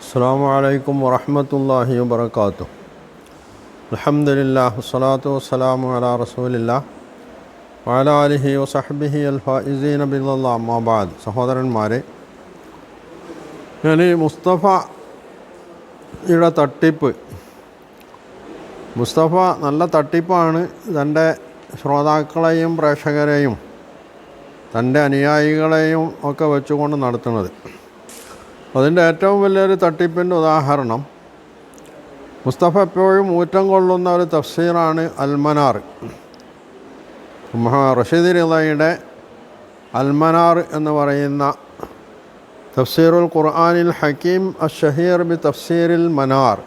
അസ്സാം വലൈക്കും വറഹമത്തല്ലാഹി വാത്തു അലഹമില്ല വസ്സലാത്തു വസ്സലാമു അല റസൂലില്ല വാല അലിഹി വസഹബിഹി അൽഫീൻ അബിള്ള അമ്മാബാദ് സഹോദരന്മാരെ ഞാൻ ഈ മുസ്തഫയുടെ തട്ടിപ്പ് മുസ്തഫ നല്ല തട്ടിപ്പാണ്. തന്റെ ശ്രോതാക്കളെയും പ്രേക്ഷകരെയും തന്റെ അനുയായികളെയും ഒക്കെ വെച്ചുകൊണ്ട് നടത്തുന്നത്. അതിന്റെ ഏറ്റവും വലിയൊരു തട്ടിപ്പിന്റെ ഉദാഹരണം മുസ്തഫ എപ്പോഴും ഊറ്റം കൊള്ളുന്ന ഒരു തഫ്സീറാണ് അൽമനാർ. റഷീദ് റിളയുടെ അൽമനാർ എന്ന് പറയുന്ന തഫ്സീറുൽ ഖുർആാനിൽ ഹക്കീം അഷഹീർ ബി തഫ്സീറിൽ മനാർ.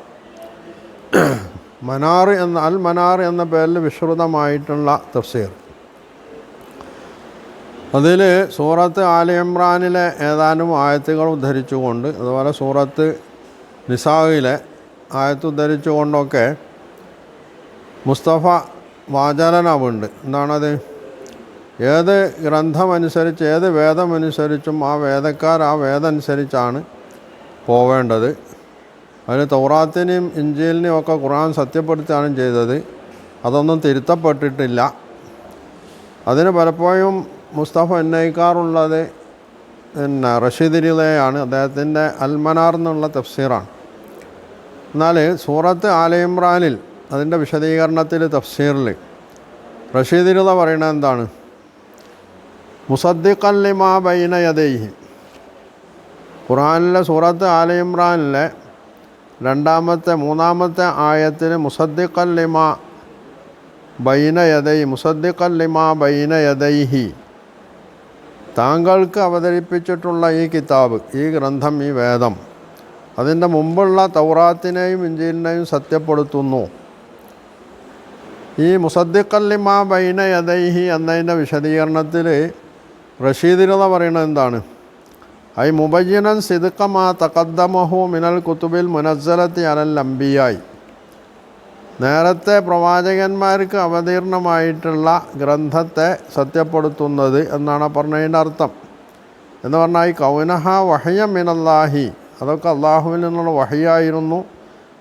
മനാർ എന്ന അൽ മനാർ എന്ന പേരിൽ വിശ്രുതമായിട്ടുള്ള തഫ്സീർ. അതിൽ സൂറത്ത് ആലി ഇമ്രാനിലെ ഏതാനും ആയത്തുകൾ ഉദ്ധരിച്ചുകൊണ്ട് അതുപോലെ സൂറത്ത് നിസാഹിലെ ആയത്ത് ഉദ്ധരിച്ചുകൊണ്ടൊക്കെ മുസ്തഫ വാചാലനാവുണ്ട് എന്താണത്? ഏത് ഗ്രന്ഥമനുസരിച്ച് ഏത് വേദമനുസരിച്ചും ആ വേദക്കാർ ആ വേദമനുസരിച്ചാണ് പോവേണ്ടത്. അതിന് തൗറാത്തിനെയും ഇഞ്ചിലിനെയും ഒക്കെ ഖുർആൻ സത്യപ്പെടുത്തുകയാണ് ചെയ്തത്. അതൊന്നും തിരുത്തപ്പെട്ടിട്ടില്ല. അതിന് പലപ്പോഴും മുസ്തഫ ഉന്നയിക്കാറുള്ളത് പിന്നെ റഷീദ് റിലയാണ് അദ്ദേഹത്തിന്റെ അൽമനാർ എന്നുള്ള തഫ്സീറാണ്. എന്നാൽ സൂറത്ത് ആല ഇമ്രാനിൽ അതിന്റെ വിശദീകരണത്തിൽ തഫ്സീറിൽ റഷീദ് റില പറയുന്നത് എന്താണ്? മുസദ്ദിഖല്ലിമാ ബൈന യദൈഹി. ഖുറാനിലെ സൂറത്ത് ആല ഇമ്രാനിലെ രണ്ടാമത്തെ മൂന്നാമത്തെ ആയത്തിന് മുസദ്ദിഖല്ലിമാ ബൈന യദൈ മുസദ്ദിഖല്ലിമാ ബൈന യദൈഹി. താങ്കൾക്ക് അവതരിപ്പിച്ചിട്ടുള്ള ഈ കിതാബ് ഈ ഗ്രന്ഥം ഈ വേദം അതിന്റെ മുമ്പുള്ള തൗറാത്തിനെയും ഇഞ്ചിലിനെയും സത്യപ്പെടുത്തുന്നു. ഈ മുസദ്ദിഖല്ലിമാ ബൈന യദൈഹി എന്നതിന്റെ വിശദീകരണത്തിൽ റഷീദിനത പറയുന്നത് എന്താണ്? ഐ മുബയ്യനൻ സിദുക്കമാ തക്കദ്ദമഹു മിനൽ കുത്തുബിൽ മുനസ്സലത്തി അലൽ അമ്പിയായി നേരത്തെ പ്രവാചകന്മാർക്ക് അവതീർണമായിട്ടുള്ള ഗ്രന്ഥത്തെ സത്യപ്പെടുത്തുന്നത് എന്നാണ് പറഞ്ഞതിന്റെ അർത്ഥം. എന്ന് പറഞ്ഞാൽ ഈ കൗനഹ വഹയ മിനല്ലാഹി അതൊക്കെ അള്ളാഹുവിൽ നിന്നുള്ള വഹയായിരുന്നു.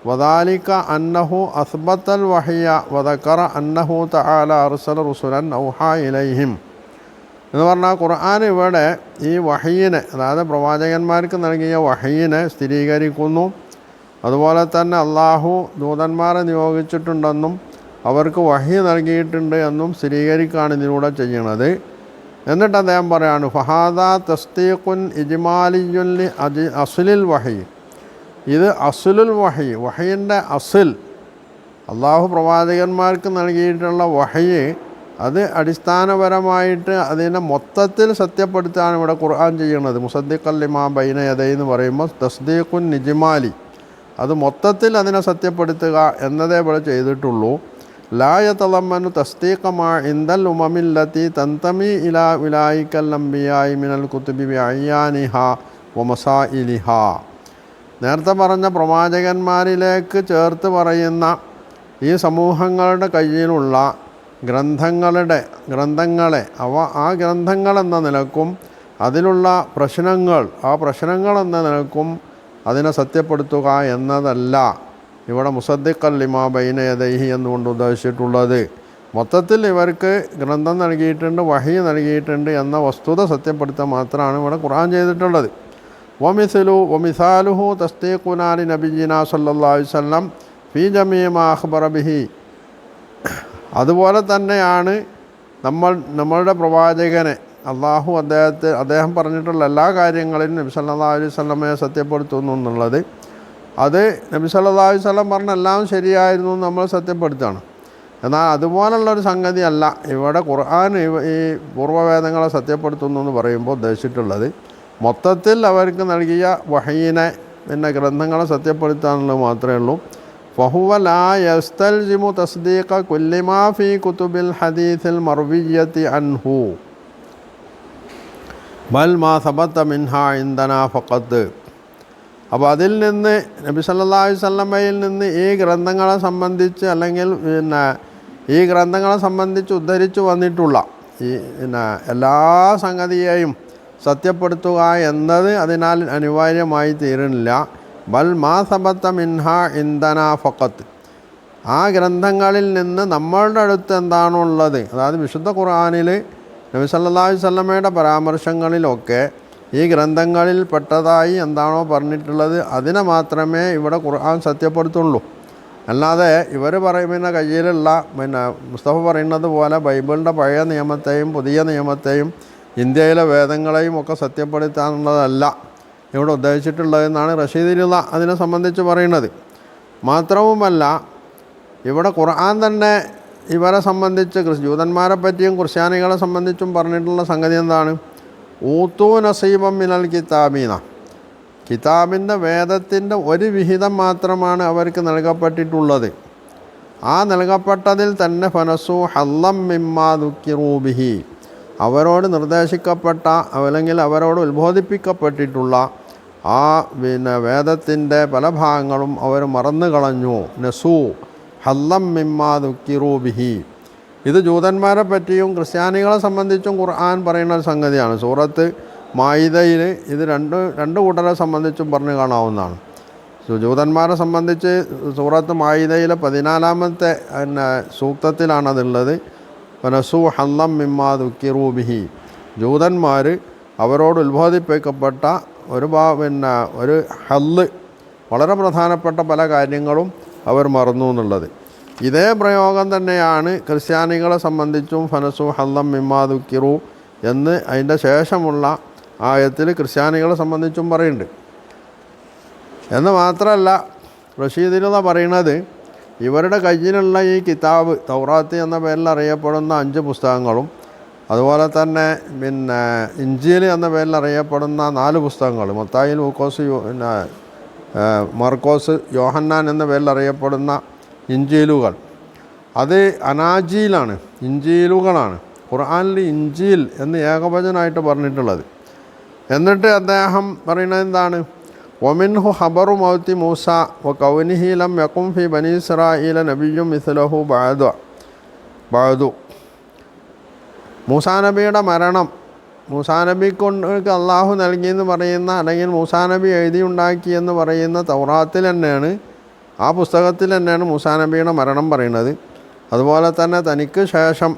വദാലിക്ക അന്നഹു അസ്ബത്തൽ വഹിയ വദക്കറ അന്നഹു തആല അർസല റുസുലൻ ഔഹ ഇലൈഹിം. എന്ന് പറഞ്ഞാൽ ഖുർആൻ ഇവിടെ ഈ വഹയിനെ അതായത് പ്രവാചകന്മാർക്ക് നൽകിയ വഹയിനെ സ്ഥിരീകരിക്കുന്നു. അതുപോലെ തന്നെ അള്ളാഹു ദൂതന്മാരെ നിയോഗിച്ചിട്ടുണ്ടെന്നും അവർക്ക് വഹി നൽകിയിട്ടുണ്ട് എന്നും സ്ഥിരീകരിക്കുകയാണ് ഇതിലൂടെ ചെയ്യണത് എന്നിട്ട് അദ്ദേഹം പറയാണ് ഫഹാദ തസ്തീഖുൻ ഇജ്മാലിയുല്ലി അജി അസുലിൽ വഹി. ഇത് അസുലുൽ വഹി വഹയിന്റെ അസുൽ. അള്ളാഹു പ്രവാചകന്മാർക്ക് നൽകിയിട്ടുള്ള വഹയ് അത് അടിസ്ഥാനപരമായിട്ട് അതിനെ മൊത്തത്തിൽ സത്യപ്പെടുത്താണ് ഇവിടെ ഖുർആൻ ചെയ്യുന്നത്. മുസദ്ദിഖല്ലിമാ ബൈനയത എന്ന് പറയുമ്പോൾ തസ്ദീഖുൻ നിജ്മാലി അത് മൊത്തത്തിൽ അതിനെ സത്യപ്പെടുത്തുക എന്നതേ ഇവിടെ ചെയ്തിട്ടുള്ളൂ. ലായ തലമ്മനു തസ്തീഖമാ ഇന്ദൽ ഉമമില്ലത്തി തന്തമി ഇലാ വിലായിക്കൽ നമ്പിയായി മിനൽ കുത്തുബി അയ്യാനിഹ ഇലിഹ നേരത്തെ പറഞ്ഞ പ്രവാചകന്മാരിലേക്ക് ചേർത്ത് പറയുന്ന ഈ സമൂഹങ്ങളുടെ കയ്യിലുള്ള ഗ്രന്ഥങ്ങളുടെ ഗ്രന്ഥങ്ങളെ അവ ആ ഗ്രന്ഥങ്ങളെന്ന നിലക്കും അതിലുള്ള പ്രശ്നങ്ങൾ ആ പ്രശ്നങ്ങളെന്ന നിലക്കും അതിനെ സത്യപ്പെടുത്തുക എന്നതല്ല. ഇവിടെ മുസദ്ദിഖല്ലിമാ ബൈനയദൈഹി എന്നുകൊണ്ട് ഉദ്ദേശിച്ചിട്ടുള്ളത്. മൊത്തത്തിൽ ഇവർക്ക് ഗ്രന്ഥം നൽകിയിട്ടുണ്ട് വഹി നൽകിയിട്ടുണ്ട് എന്ന വസ്തുത സത്യപ്പെടുത്തുക മാത്രമാണ് ഇവിടെ ഖുർആൻ ചെയ്തിട്ടുള്ളത്. വമിസലു വമിസാലുഹു തസ്തീഖുനാലി നബിജിന സല്ലാ വല്ലം ഫി ജമീമ അഖ്ബറ ബിഹി. അതുപോലെ തന്നെയാണ് നമ്മൾ നമ്മളുടെ പ്രവാചകനെ അള്ളാഹു അദ്ദേഹത്തെ അദ്ദേഹം പറഞ്ഞിട്ടുള്ള എല്ലാ കാര്യങ്ങളിലും നബി സല്ലാ അലൈഹി സ്വലമയെ സത്യപ്പെടുത്തുന്നു എന്നുള്ളത്. അത് നബി സല്ലാ അലൈഹി സ്വലം പറഞ്ഞ എല്ലാം ശരിയായിരുന്നു നമ്മൾ സത്യപ്പെടുത്തുകയാണ്. എന്നാൽ അതുപോലുള്ളൊരു സംഗതി അല്ല ഇവിടെ ഖുർആൻ ഈ പൂർവവേദങ്ങളെ സത്യപ്പെടുത്തുന്നു എന്ന് പറയുമ്പോൾ ഉദ്ദേശിച്ചിട്ടുള്ളത് മൊത്തത്തിൽ അവർക്ക് നൽകിയ വഹീനെ പിന്നെ ഗ്രന്ഥങ്ങളെ സത്യപ്പെടുത്താനുള്ളത് മാത്രമേ ഉള്ളൂ. ഫഹുവ ലാ യസ്തൽജിമു തസ്ദീഖ കുല്ലിമാ ഫി കുത്തുബിൽ ഹദീസിൽ മർവിയത്തി അൻഹു. ബൽ മാ സബത്ത മിൻഹ ഇന്ധന ഫക്കത്ത് അപ്പോൾ അതിൽ നിന്ന് നബി സല്ലാ സല്ലമ്മയിൽ നിന്ന് ഈ ഗ്രന്ഥങ്ങളെ സംബന്ധിച്ച് അല്ലെങ്കിൽ പിന്നെ ഈ ഗ്രന്ഥങ്ങളെ സംബന്ധിച്ച് ഉദ്ധരിച്ചു വന്നിട്ടുള്ള ഈ പിന്നെ എല്ലാ സംഗതിയെയും സത്യപ്പെടുത്തുക എന്നത് അതിനാൽ അനിവാര്യമായി തീരുന്നില്ല. ബൽ മാ സബത്ത മിൻഹ ഇന്ധന ഫക്കത്ത് ആ ഗ്രന്ഥങ്ങളിൽ നിന്ന് നമ്മളുടെ അടുത്ത് എന്താണുള്ളത്? അതായത് വിശുദ്ധ ഖുർആാനിൽ നബി സല്ലല്ലാഹു അലൈഹി വസല്ലമയുടെ പരാമർശങ്ങളിലൊക്കെ ഈ ഗ്രന്ഥങ്ങളിൽ പെട്ടതായി എന്താണോ പറഞ്ഞിട്ടുള്ളത് അതിനെ മാത്രമേ ഇവിടെ ഖുർആൻ സത്യപ്പെടുത്തുള്ളൂ. അല്ലാതെ ഇവർ പറയുന്ന കയ്യിലുള്ള പിന്നെ മുസ്തഫ പറയുന്നത് പോലെ ബൈബിളിന്റെ പഴയ നിയമത്തെയും പുതിയ നിയമത്തെയും ഇന്ത്യയിലെ വേദങ്ങളെയും ഒക്കെ സത്യപ്പെടുത്താനുള്ളതല്ല ഇവിടെ ഉദ്ദേശിച്ചിട്ടുള്ളതെന്നാണ് റഷീദിലുള്ള അതിനെ സംബന്ധിച്ച് പറയുന്നത്. മാത്രവുമല്ല ഇവിടെ ഖുർആൻ തന്നെ ഇവരെ സംബന്ധിച്ച് ജൂതന്മാരെ പറ്റിയും ക്രിസ്ത്യാനികളെ സംബന്ധിച്ചും പറഞ്ഞിട്ടുള്ള സംഗതി എന്താണ്? ഊത്തൂ നസീബം മിനൽ കിതാബീന. കിതാബിന്റെ വേദത്തിന്റെ ഒരു വിഹിതം മാത്രമാണ് അവർക്ക് നൽകപ്പെട്ടിട്ടുള്ളത്. ആ നൽകപ്പെട്ടതിൽ തന്നെ ഫനസു ഹല്ലം മിമ്മാ ദുഃഖിറൂബിഹി അവരോട് നിർദ്ദേശിക്കപ്പെട്ട അല്ലെങ്കിൽ അവരോട് ഉത്ബോധിപ്പിക്കപ്പെട്ടിട്ടുള്ള ആ പിന്നെ വേദത്തിന്റെ പല ഭാഗങ്ങളും അവർ മറന്നു കളഞ്ഞു നസു ഹല്ലം മിമ്മാ ദുക്കിറൂബിഹി ഇത് ജൂതന്മാരെ പറ്റിയും ക്രിസ്ത്യാനികളെ സംബന്ധിച്ചും ഖുർആൻ പറയുന്ന ഒരു സംഗതിയാണ്. സൂറത്ത് മായിദയിൽ ഇത് രണ്ട് രണ്ട് കൂട്ടരെ സംബന്ധിച്ചും പറഞ്ഞു കാണാവുന്നതാണ്. ജൂതന്മാരെ സംബന്ധിച്ച് സൂറത്ത് മായിദയിലെ പതിനാലാമത്തെ പിന്നെ സൂക്തത്തിലാണതുള്ളത്. പനസു ഹല്ലം മിമ്മാ ദുക്കിറൂബിഹി ജൂതന്മാർ അവരോട് ഉത്ബോധിപ്പിക്കപ്പെട്ട ഒരു പിന്നെ ഒരു ഹല്ല്. വളരെ പ്രധാനപ്പെട്ട പല കാര്യങ്ങളും അവർ മറന്നു എന്നുള്ളത്. ഇതേ പ്രയോഗം തന്നെയാണ് ക്രിസ്ത്യാനികളെ സംബന്ധിച്ചും ഫനസു ഹല്ലം മിമ്മാ ദുഃഖിറു എന്ന് അതിന്റെ ശേഷമുള്ള ആയത്തിൽ ക്രിസ്ത്യാനികളെ സംബന്ധിച്ചും പറയുന്നുണ്ട്. എന്ന് മാത്രമല്ല റഷീദിലുള്ള പറയുന്നത് ഇവരുടെ കയ്യിലുള്ള ഈ കിതാബ് തൗറാത്തി എന്ന പേരിൽ അറിയപ്പെടുന്ന അഞ്ച് പുസ്തകങ്ങളും അതുപോലെ തന്നെ പിന്നെ ഇഞ്ചിയിൽ എന്ന പേരിൽ അറിയപ്പെടുന്ന നാല് പുസ്തകങ്ങൾ മൊത്തായി ലൂക്കോസ് പിന്നെ മർക്കോസ് യോഹന്നാൻ എന്ന പേരിൽ അറിയപ്പെടുന്ന ഇഞ്ചീലുകൾ. അത് അനാജീലാണ് ഇഞ്ചീലുകളാണ്. ഖുർആാനിൽ ഇഞ്ചീൽ എന്ന് ഏകവചനമായിട്ട് പറഞ്ഞിട്ടുള്ളത്. എന്നിട്ട് അദ്ദേഹം പറയുന്നത് എന്താണ്? ഒമിൻഹു ഹബറു മൗത്തി മൂസ വ കൗനിഹീലം യക്കും ഫി ബനീസ്രായില നബിയും ഇസ്ലഹു ബാദു ബാദു മൂസാ നബിയുടെ മരണം മൂസാ നബി കൊണ്ട് അള്ളാഹു നൽകിയെന്ന് പറയുന്ന അല്ലെങ്കിൽ മൂസാ നബി എഴുതിയുണ്ടാക്കി എന്ന് പറയുന്ന തൗറാത്തിൽ തന്നെയാണ് ആ പുസ്തകത്തിൽ തന്നെയാണ് മൂസാ നബിയുടെ മരണം പറയുന്നത്. അതുപോലെ തന്നെ തനിക്ക് ശേഷം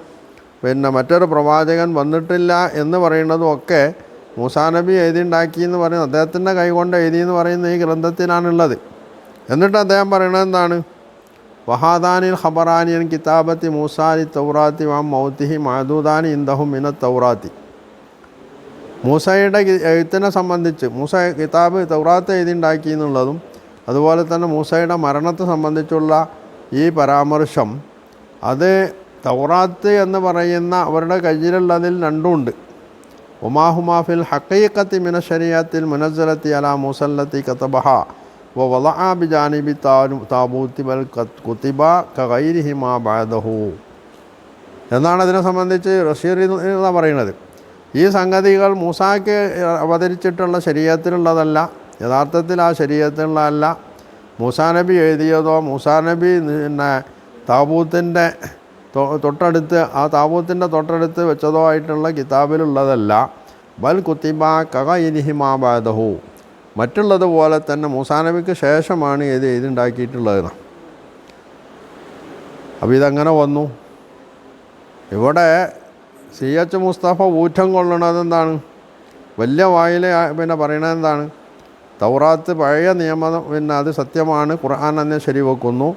പിന്നെ മറ്റൊരു പ്രവാചകൻ വന്നിട്ടില്ല എന്ന് പറയുന്നതും ഒക്കെ മൂസാ നബി എഴുതിയുണ്ടാക്കി എന്ന് പറയുന്നത് അദ്ദേഹത്തിന്റെ കൈകൊണ്ട് എഴുതി എന്ന് പറയുന്ന ഈ ഗ്രന്ഥത്തിലാണുള്ളത്. എന്നിട്ട് അദ്ദേഹം പറയുന്നത് എന്താണ്? വഹാദാനിൽ ഖബറാനിയൻ കിതാബത്തി മൂസാലി തൗറാത്തി വാം മൗത്തിഹി മാദൂദാനി ഇന്ദഹും മിന തൗറാത്തി. മൂസയുടെ എഴുത്തിനെ സംബന്ധിച്ച് മൂസ കിതാബ് തൗറാത്ത് എഴുതിണ്ടാക്കി എന്നുള്ളതും അതുപോലെ തന്നെ മൂസയുടെ മരണത്തെ സംബന്ധിച്ചുള്ള ഈ പരാമർശം അത് തൗറാത്ത് എന്ന് പറയുന്ന അവരുടെ കയ്യിലുള്ളതിൽ രണ്ടുമുണ്ട് ഉമാഹുമാഫിൽ ഹക്കീക്കത്തി മിന ശരിയത്തിൽ മുനസ്സലത്തി അല മൂസല്ലത്തി കത്തബഹ വ വലആ ബിജാനിബി താലു താബൂത്തി വൽ കത്- കുത്തിബ കൈരിഹിമാ ബാദഹു എന്നാണ് അതിനെ സംബന്ധിച്ച് റഷീർ എന്ന് പറയുന്നത്. ഈ സംഗതികൾ മൂസാക്ക് അവതരിച്ചിട്ടുള്ള ശരീരത്തിലുള്ളതല്ല യഥാർത്ഥത്തിൽ ആ ശരീരത്തിലുള്ളതല്ല. മൂസാ നബി എഴുതിയതോ മൂസാ നബി പിന്നെ താബൂത്തിന്റെ തൊട്ടടുത്ത് ആ താബൂത്തിന്റെ തൊട്ടടുത്ത് വെച്ചതോ ആയിട്ടുള്ള കിതാബിലുള്ളതല്ല. ബൽ കുത്തിബ കക ഇനിഹിമാബാദഹു മറ്റുള്ളതുപോലെ തന്നെ മൂസാ നബിക്ക് ശേഷമാണ് ഇത് എഴുതിണ്ടാക്കിയിട്ടുള്ളത് അപ്പോൾ ഇതങ്ങനെ വന്നു? ഇവിടെ സി എച്ച് മുസ്തഫ ഊറ്റം കൊള്ളണത് എന്താണ് വലിയ വായിലെ പിന്നെ പറയണത് എന്താണ്? തൗറാത്ത് പഴയ നിയമം പിന്നെ അത് സത്യമാണ് ഖുർആൻ എന്നെ ശരിവെക്കുന്നു.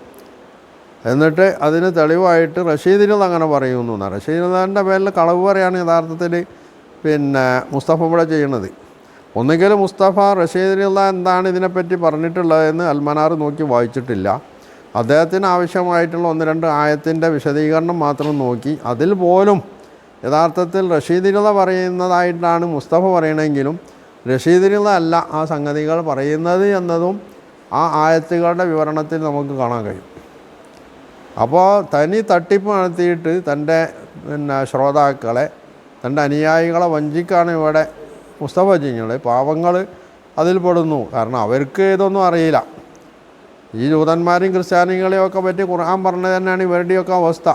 എന്നിട്ട് അതിന് തെളിവായിട്ട് റഷീദിനത് അങ്ങനെ പറയുന്നു. എന്നാണ് റഷീദിന്റെ പേരിൽ കളവ് പറയാണ് യഥാർത്ഥത്തിൽ പിന്നെ മുസ്തഫ ഇവിടെ ചെയ്യണത് ഒന്നുകിൽ മുസ്തഫ റഷീദിനുള്ള എന്താണ് ഇതിനെപ്പറ്റി പറഞ്ഞിട്ടുള്ളതെന്ന് അൽമനാർ നോക്കി വായിച്ചിട്ടില്ല. അദ്ദേഹത്തിന് ആവശ്യമായിട്ടുള്ള ഒന്ന് രണ്ട് ആയത്തിന്റെ വിശദീകരണം മാത്രം നോക്കി. അതിൽ പോലും യഥാർത്ഥത്തിൽ റഷീദിനുള്ള പറയുന്നതായിട്ടാണ് മുസ്തഫ പറയണമെങ്കിലും റഷീദിനുള്ള അല്ല ആ സംഗതികൾ പറയുന്നത് എന്നതും ആ ആയത്തുകളുടെ വിവരണത്തിൽ നമുക്ക് കാണാൻ കഴിയും. അപ്പോൾ തനി തട്ടിപ്പ് നടത്തിയിട്ട് തന്റെ പിന്നെ ശ്രോതാക്കളെ തന്റെ അനുയായികളെ വഞ്ചിക്കാണ് ഇവിടെ മുസ്തഫ ചെയ്യുന്നത് പാവങ്ങൾ അതിൽ പെടുന്നു. കാരണം അവർക്ക് ഇതൊന്നും അറിയില്ല. ഈ ജൂതന്മാരെയും ക്രിസ്ത്യാനികളെയും ഒക്കെ പറ്റി ഖുർആൻ പറഞ്ഞത് തന്നെയാണ് ഇവരുടെയൊക്കെ അവസ്ഥ.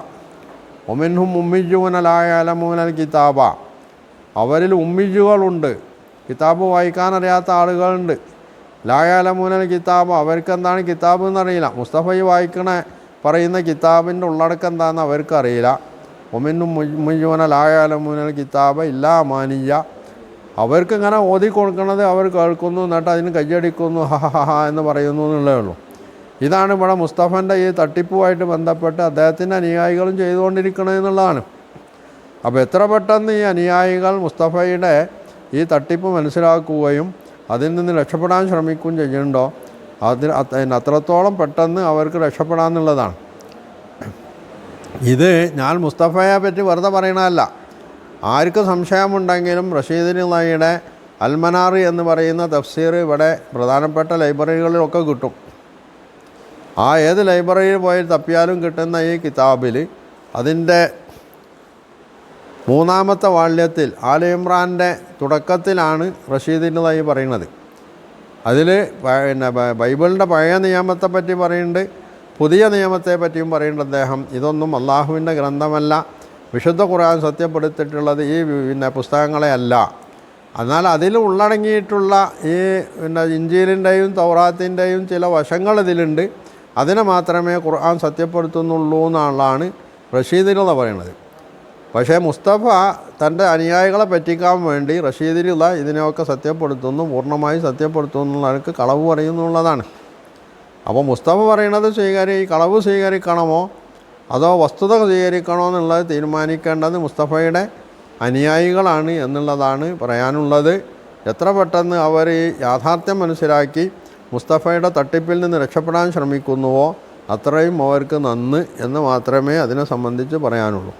ഒമിൻഹും മുമ്മിജൂനലായ അലമൂനൽ കിതാബ അവരിൽ ഉമ്മിജുകളുണ്ട്. കിതാബ് വായിക്കാനറിയാത്ത ആളുകളുണ്ട്. ലായാലമൂനൽ കിതാബ് അവർക്ക് എന്താണ് കിതാബ് എന്നറിയില്ല മുസ്തഫ വായിക്കണ പറയുന്ന കിതാബിന്റെ ഉള്ളടക്കം എന്താണെന്ന് അവർക്കറിയില്ല ഒമിന്നും മുയ്യൂന ലായാലമൂനൽ കിതാബ് ഇല്ലാ മാനിയ അവർക്ക് ഇങ്ങനെ ഓതി കൊടുക്കണത് അവർ കേൾക്കുന്നു. എന്നിട്ട് അതിന് കയ്യടിക്കുന്നു. ഹ ഹ ഹ എന്ന് പറയുന്നു എന്നുള്ളതേ ഉള്ളൂ. ഇതാണ് ഇവിടെ മുസ്തഫന്റെ ഈ തട്ടിപ്പുമായിട്ട് ബന്ധപ്പെട്ട് അദ്ദേഹത്തിന്റെ അനുയായികളും ചെയ്തുകൊണ്ടിരിക്കണം എന്നുള്ളതാണ്. അപ്പോൾ എത്ര പെട്ടെന്ന് ഈ അനുയായികൾ മുസ്തഫയുടെ ഈ തട്ടിപ്പ് മനസ്സിലാക്കുകയും അതിൽ നിന്ന് രക്ഷപ്പെടാൻ ശ്രമിക്കുകയും ചെയ്യുന്നുണ്ടോ? അതിന് അത് അതിന് അത്രത്തോളം പെട്ടെന്ന് അവർക്ക് രക്ഷപ്പെടാമെന്നുള്ളതാണ് ഇത് ഞാൻ മുസ്തഫയെ പറ്റി വെറുതെ പറയണതല്ല. ആർക്ക് സംശയമുണ്ടെങ്കിലും റഷീദിന് നായിയുടെ അൽമനാറി എന്ന് പറയുന്ന തഫ്സീർ ഇവിടെ പ്രധാനപ്പെട്ട ലൈബ്രറികളിലൊക്കെ കിട്ടും. ആ ഏത് ലൈബ്രറിയിൽ പോയി തപ്പിയാലും കിട്ടുന്ന ഈ കിതാബിൽ അതിന്റെ മൂന്നാമത്തെ വാള്യത്തിൽ ആല ഇമ്രാന്റെ തുടക്കത്തിലാണ് റഷീദിന്റെതായി പറയുന്നത്. അതിൽ പിന്നെ ബൈബിളിന്റെ പഴയ നിയമത്തെ പറ്റി പറയുന്നുണ്ട് പുതിയ നിയമത്തെ പറ്റിയും പറയുന്നുണ്ട് അദ്ദേഹം. ഇതൊന്നും അള്ളാഹുവിന്റെ ഗ്രന്ഥമല്ല. വിശുദ്ധ ഖുർആൻ സത്യപ്പെടുത്തിയിട്ടുള്ളത് ഈ പിന്നെ പുസ്തകങ്ങളെ അല്ല. എന്നാൽ അതിൽ ഉള്ളടങ്ങിയിട്ടുള്ള ഈ പിന്നെ ഇഞ്ചീലിന്റെയും തൗറാത്തിന്റെയും ചില വശങ്ങൾ ഇതിലുണ്ട്. അതിനെ മാത്രമേ ഖുർആൻ സത്യപ്പെടുത്തുന്നുള്ളൂ എന്നുള്ളതാണ് റഷീദിനുള്ള പറയുന്നത്. പക്ഷേ മുസ്തഫ തന്റെ അനുയായികളെ പറ്റിക്കാൻ വേണ്ടി റഷീദിലുള്ള ഇതിനെയൊക്കെ സത്യപ്പെടുത്തുന്നു പൂർണമായി സത്യപ്പെടുത്തുന്നു എന്നുള്ളവർക്ക് കളവ് പറയുന്നുള്ളതാണ്. അപ്പോൾ മുസ്തഫ പറയുന്നത് സ്വീകരി കളവ് സ്വീകരിക്കണമോ അതോ വസ്തുത സ്വീകരിക്കണോ എന്നുള്ളത് തീരുമാനിക്കേണ്ടത് മുസ്തഫയുടെ അനുയായികളാണ് എന്നുള്ളതാണ് പറയാനുള്ളത്. എത്ര പെട്ടെന്ന് അവർ യാഥാർത്ഥ്യം മനസ്സിലാക്കി മുസ്തഫയുടെ തട്ടിപ്പിൽ നിന്ന് രക്ഷപ്പെടാൻ ശ്രമിക്കുന്നുവോ? അത്രയും അവർക്ക് നന്ന് എന്ന് മാത്രമേ അതിനെ സംബന്ധിച്ച് പറയാനുള്ളൂ.